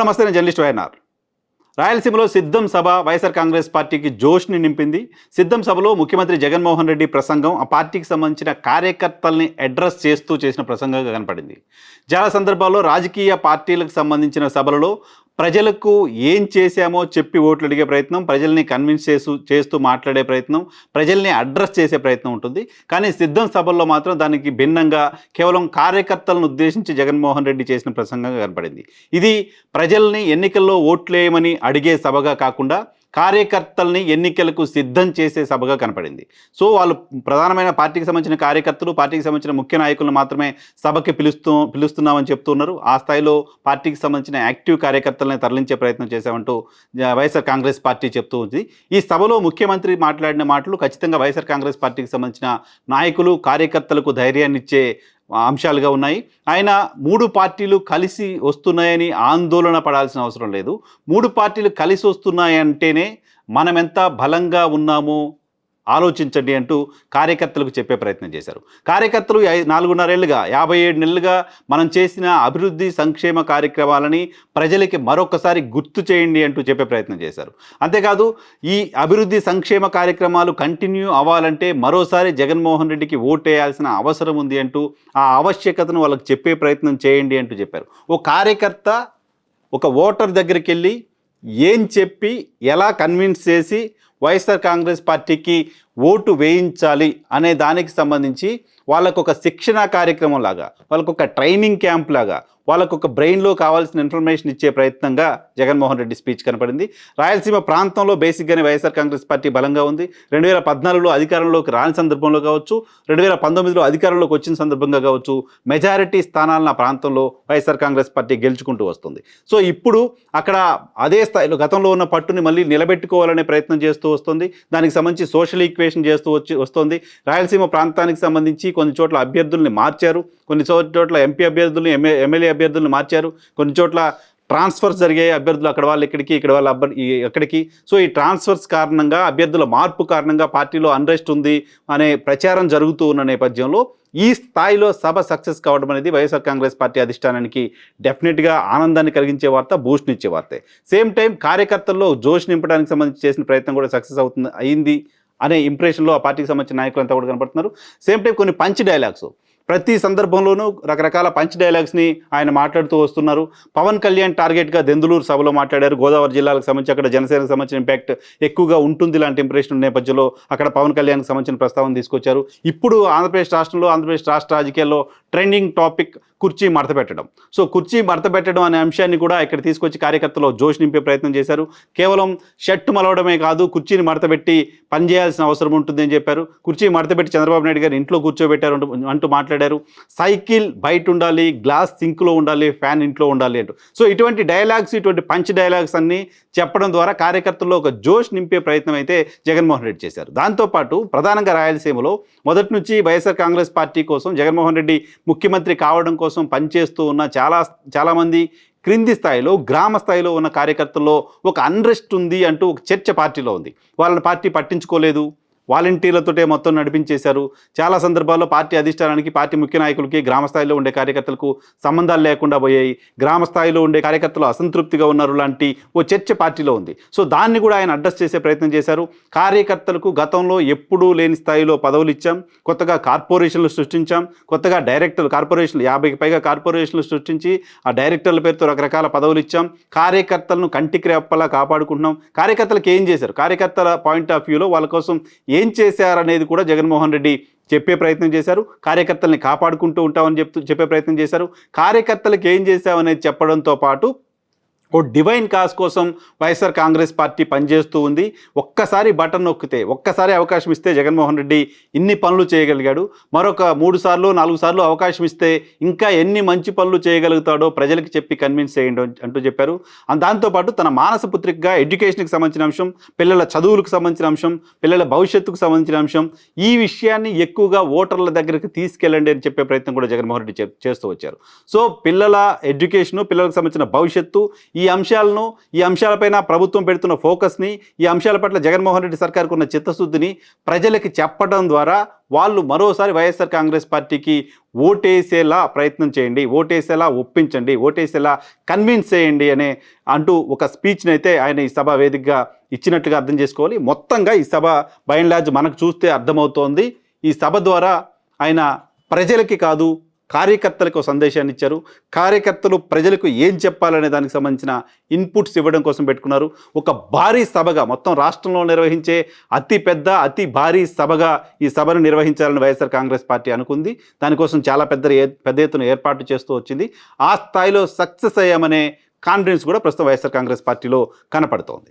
నమస్తే నేను journalist YNR. రాయలసీమలో సిద్ధం సభ వైఎస్ఆర్ కాంగ్రెస్ పార్టీకి జోష్ని నింపింది. సిద్ధం సభలో ముఖ్యమంత్రి జగన్మోహన్ రెడ్డి ప్రసంగం ఆ పార్టీకి సంబంధించిన కార్యకర్తల్ని అడ్రస్ చేస్తూ చేసిన ప్రసంగంగా కనపడింది. చాలా సందర్భాల్లో రాజకీయ పార్టీలకు సంబంధించిన సభలలో ప్రజలకు ఏం చేశామో చెప్పి ఓట్లు అడిగే ప్రయత్నం ప్రజల్ని కన్విన్స్ చేస్తూ చేస్తూ మాట్లాడే ప్రయత్నం ప్రజల్ని అడ్రస్ చేసే ప్రయత్నం ఉంటుంది. కానీ సిద్ధం సభల్లో మాత్రం దానికి భిన్నంగా కేవలం కార్యకర్తలను ఉద్దేశించి జగన్మోహన్ రెడ్డి చేసిన ప్రసంగంగా కనపడింది. ఇది ప్రజల్ని ఎన్నికల్లో ఓట్లేయమని అడిగే సభగా కాకుండా కార్యకర్తల్ని ఎన్నికలకు సిద్ధం చేసే సభగా కనపడింది. సో వాళ్ళు ప్రధానమైన పార్టీకి సంబంధించిన కార్యకర్తలు పార్టీకి సంబంధించిన ముఖ్య నాయకులను మాత్రమే సభకి పిలుస్తూ పిలుస్తున్నామని చెప్తున్నారు. ఆ స్థాయిలో పార్టీకి సంబంధించిన యాక్టివ్ కార్యకర్తలని తరలించే ప్రయత్నం చేశామంటూ వైఎస్ఆర్ కాంగ్రెస్ పార్టీ చెప్తూ ఉంది. ఈ సభలో ముఖ్యమంత్రి మాట్లాడిన మాటలు ఖచ్చితంగా వైఎస్ఆర్ కాంగ్రెస్ పార్టీకి సంబంధించిన నాయకులు కార్యకర్తలకు ధైర్యాన్నిచ్చే అంశాలుగా ఉన్నాయి. ఆయన మూడు పార్టీలు కలిసి వస్తున్నాయని ఆందోళన పడాల్సిన అవసరం లేదు. మూడు పార్టీలు కలిసి వస్తున్నాయంటేనే మనం ఎంత బలంగా ఉన్నామో ఆలోచించండి అంటూ కార్యకర్తలకు చెప్పే ప్రయత్నం చేశారు. కార్యకర్తలు నాలుగున్నరేళ్ళుగా యాభై ఏడు నెలలుగా మనం చేసిన అభివృద్ధి సంక్షేమ కార్యక్రమాలని ప్రజలకి మరొకసారి గుర్తు చేయండి అంటూ చెప్పే ప్రయత్నం చేశారు. అంతేకాదు ఈ అభివృద్ధి సంక్షేమ కార్యక్రమాలు కంటిన్యూ అవ్వాలంటే మరోసారి జగన్మోహన్ రెడ్డికి ఓటేయాల్సిన అవసరం ఉంది అంటూ ఆ ఆవశ్యకతను వాళ్ళకి చెప్పే ప్రయత్నం చేయండి అంటూ చెప్పారు. ఓ కార్యకర్త ఒక ఓటర్ దగ్గరికి వెళ్ళి ఏం చెప్పి ఎలా కన్విన్స్ చేసి వైఎస్ఆర్ కాంగ్రెస్ పార్టీకి ఓటు వేయించాలి అనే దానికి సంబంధించి వాళ్ళకు ఒక శిక్షణ కార్యక్రమం లాగా వాళ్ళకు ఒక ట్రైనింగ్ క్యాంప్ లాగా వాళ్ళకు ఒక బ్రెయిన్లో కావాల్సిన ఇన్ఫర్మేషన్ ఇచ్చే ప్రయత్నంగా జగన్మోహన్ రెడ్డి స్పీచ్ కనపడింది. రాయలసీమ ప్రాంతంలో బేసిక్గానే వైఎస్ఆర్ కాంగ్రెస్ పార్టీ బలంగా ఉంది. రెండు వేల పద్నాలుగులో అధికారంలోకి రాని సందర్భంలో కావచ్చు రెండు వేల పంతొమ్మిదిలో అధికారంలోకి వచ్చిన సందర్భంగా కావచ్చు మెజారిటీ స్థానాలను ఆ ప్రాంతంలో వైఎస్ఆర్ కాంగ్రెస్ పార్టీ గెలుచుకుంటూ వస్తుంది. సో ఇప్పుడు అక్కడ అదే స్థాయిలో గతంలో ఉన్న పట్టుని మళ్ళీ నిలబెట్టుకోవాలనే ప్రయత్నం చేస్తూ వస్తుంది. దానికి సంబంధించి సోషల్ ఈక్వేషన్ చేస్తూ వచ్చి వస్తుంది. రాయలసీమ ప్రాంతానికి సంబంధించి కొన్ని చోట్ల అభ్యర్థుల్ని మార్చారు. కొన్ని చోట్ల ఎంపీ అభ్యర్థుల్ని ఎమ్మె ఎమ్మెల్యే అభ్యర్థులను మార్చారు. కొన్ని చోట్ల ట్రాన్స్ఫర్స్ జరిగాయి అభ్యర్థులు అక్కడ వాళ్ళు ఇక్కడికి ఇక్కడ వాళ్ళు అబ్బ ఎక్కడికి సో ఈ ట్రాన్స్ఫర్స్ కారణంగా అభ్యర్థుల మార్పు కారణంగా పార్టీలో అన్రెస్ట్ ఉంది అనే ప్రచారం జరుగుతూ ఉన్న నేపథ్యంలో ఈ స్థాయిలో సభ సక్సెస్ కావడం అనేది వైఎస్ఆర్ కాంగ్రెస్ పార్టీ అధిష్టానానికి డెఫినెట్గా ఆనందాన్ని కలిగించే వార్త బూస్ట్నిచ్చే వార్తే. సేమ్ టైం కార్యకర్తల్లో జోష్ నింపడానికి సంబంధించి చేసిన ప్రయత్నం కూడా సక్సెస్ అవుతుంది అయింది అనే ఇంప్రెషన్లో ఆ పార్టీకి సంబంధించిన నాయకులంతా కూడా కనపడుతున్నారు. సేమ్ టైం కొన్ని పంచ్ డైలాగ్స్ ప్రతి సందర్భంలోనూ రకరకాల పంచ్ డైలాగ్స్ని ఆయన మాట్లాడుతూ వస్తున్నారు. పవన్ కళ్యాణ్ టార్గెట్గా దెందులూరు సభలో మాట్లాడారు. గోదావరి జిల్లాలకు సంబంధించి అక్కడ జనసేనకు సంబంధించిన ఇంపాక్ట్ ఎక్కువగా ఉంటుంది లాంటి ఇంప్రెషన్ నేపథ్యంలో అక్కడ పవన్ కళ్యాణ్కి సంబంధించిన ప్రస్తావన తీసుకొచ్చారు. ఇప్పుడు ఆంధ్రప్రదేశ్ రాష్ట్రంలో ఆంధ్రప్రదేశ్ రాష్ట్ర రాజకీయాల్లో ట్రెండింగ్ టాపిక్ కుర్చీ మడత పెట్టడం. సో కుర్చీ మడత పెట్టడం అనే అంశాన్ని కూడా ఇక్కడ తీసుకొచ్చి కార్యకర్తలు జోష్ నింపే ప్రయత్నం చేశారు. కేవలం షర్ట్ మలవడమే కాదు కుర్చీని మడతపెట్టి పనిచేయాల్సిన అవసరం ఉంటుందని చెప్పారు. కుర్చీ మడతపెట్టి చంద్రబాబు నాయుడు గారు ఇంట్లో కూర్చోబెట్టారు అంటూ అంటూ మాట్లాడారు. సైకిల్ బయట ఉండాలి గ్లాస్ సింక్లో ఉండాలి ఫ్యాన్ ఇంట్లో ఉండాలి అంటూ. సో ఇటువంటి డైలాగ్స్ ఇటువంటి పంచ్ డైలాగ్స్ అన్ని చెప్పడం ద్వారా కార్యకర్తల్లో ఒక జోష్ నింపే ప్రయత్నం అయితే జగన్మోహన్ రెడ్డి చేశారు. దాంతోపాటు ప్రధానంగా రాయలసీమలో మొదటి నుంచి వైఎస్ఆర్ కాంగ్రెస్ పార్టీ కోసం జగన్మోహన్ రెడ్డి ముఖ్యమంత్రి కావడం కోసం పనిచేస్తూ ఉన్న చాలా చాలామంది క్రింది స్థాయిలో గ్రామ స్థాయిలో ఉన్న కార్యకర్తల్లో ఒక అన్రెస్ట్ ఉంది అంటూ ఒక చర్చ పార్టీలో ఉంది. వాళ్ళని పార్టీ పట్టించుకోలేదు. వాలంటీర్లతోటే మొత్తం నడిపించేశారు. చాలా సందర్భాల్లో పార్టీ అధిష్టానానికి పార్టీ ముఖ్య నాయకులకి గ్రామ స్థాయిలో ఉండే కార్యకర్తలకు సంబంధాలు లేకుండా పోయాయి. గ్రామ స్థాయిలో ఉండే కార్యకర్తలు అసంతృప్తిగా ఉన్నారు లాంటి ఓ చర్చ పార్టీలో ఉంది. సో దాన్ని కూడా ఆయన అడ్రస్ చేసే ప్రయత్నం చేశారు. కార్యకర్తలకు గతంలో ఎప్పుడూ లేని స్థాయిలో పదవులు ఇచ్చాం. కొత్తగా కార్పొరేషన్లు సృష్టించాం. కొత్తగా డైరెక్టర్లు కార్పొరేషన్లు యాభైకి పైగా కార్పొరేషన్లు సృష్టించి ఆ డైరెక్టర్ల పేరుతో రకరకాల పదవులు ఇచ్చాం. కార్యకర్తలను కంటికి రెప్పలా కాపాడుకుంటున్నాం. కార్యకర్తలకు ఏం చేశారు? కార్యకర్తల పాయింట్ ఆఫ్ వ్యూలో వాళ్ళ కోసం ఏ ఏం చేశారనేది కూడా జగన్మోహన్ రెడ్డి చెప్పే ప్రయత్నం చేశారు. కార్యకర్తల్ని కాపాడుకుంటూ ఉంటామని చెప్తూ చెప్పే ప్రయత్నం చేశారు. కార్యకర్తలకు ఏం చేశామనేది చెప్పడంతో పాటు ఓ డివైన్ కాజ్ కోసం వైఎస్ఆర్ కాంగ్రెస్ పార్టీ పనిచేస్తూ ఉంది. ఒక్కసారి బటన్ నొక్కితే ఒక్కసారి అవకాశం ఇస్తే జగన్మోహన్ రెడ్డి ఇన్ని పనులు చేయగలిగాడు. మరొక మూడు సార్లు నాలుగు సార్లు అవకాశం ఇస్తే ఇంకా ఎన్ని మంచి పనులు చేయగలుగుతాడో ప్రజలకు చెప్పి కన్విన్స్ చేయండి అంటూ చెప్పారు. దాంతోపాటు తన మానస పుత్రికగా ఎడ్యుకేషన్కి సంబంధించిన అంశం పిల్లల చదువులకు సంబంధించిన అంశం పిల్లల భవిష్యత్తుకు సంబంధించిన అంశం ఈ విషయాన్ని ఎక్కువగా ఓటర్ల దగ్గరికి తీసుకెళ్ళండి అని చెప్పే ప్రయత్నం కూడా జగన్మోహన్ రెడ్డి చేస్తూ వచ్చారు. సో పిల్లల ఎడ్యుకేషను పిల్లలకు సంబంధించిన భవిష్యత్తు ఈ అంశాలను ఈ అంశాలపైన ప్రభుత్వం పెడుతున్న ఫోకస్ని ఈ అంశాల పట్ల జగన్మోహన్ రెడ్డి సర్కార్కు ఉన్న చిత్తశుద్ధిని ప్రజలకి చెప్పడం ద్వారా వాళ్ళు మరోసారి వైఎస్ఆర్ కాంగ్రెస్ పార్టీకి ఓటేసేలా ప్రయత్నం చేయండి ఓటేసేలా ఒప్పించండి ఓటేసేలా కన్విన్స్ చేయండి అనే అంటూ ఒక స్పీచ్ని అయితే ఆయన ఈ సభ వేదికగా ఇచ్చినట్టుగా అర్థం చేసుకోవాలి. మొత్తంగా ఈ సభ బై అండ్ మనకు చూస్తే అర్థమవుతోంది. ఈ సభ ద్వారా ఆయన ప్రజలకి కాదు కార్యకర్తలకు సందేశాన్ని ఇచ్చారు. కార్యకర్తలు ప్రజలకు ఏం చెప్పాలనే దానికి సంబంధించిన ఇన్పుట్స్ ఇవ్వడం కోసం పెట్టుకున్నారు. ఒక భారీ సభగా మొత్తం రాష్ట్రంలో నిర్వహించే అతి పెద్ద అతి భారీ సభగా ఈ సభను నిర్వహించాలని వైఎస్ఆర్ కాంగ్రెస్ పార్టీ అనుకుంది. దానికోసం చాలా పెద్ద పెద్ద ఎత్తున ఏర్పాటు చేస్తూ వచ్చింది. ఆ స్థాయిలో సక్సెస్ అయ్యామనే కాన్ఫిడెన్స్ కూడా ప్రస్తుతం వైఎస్ఆర్ కాంగ్రెస్ పార్టీలో కనపడుతోంది.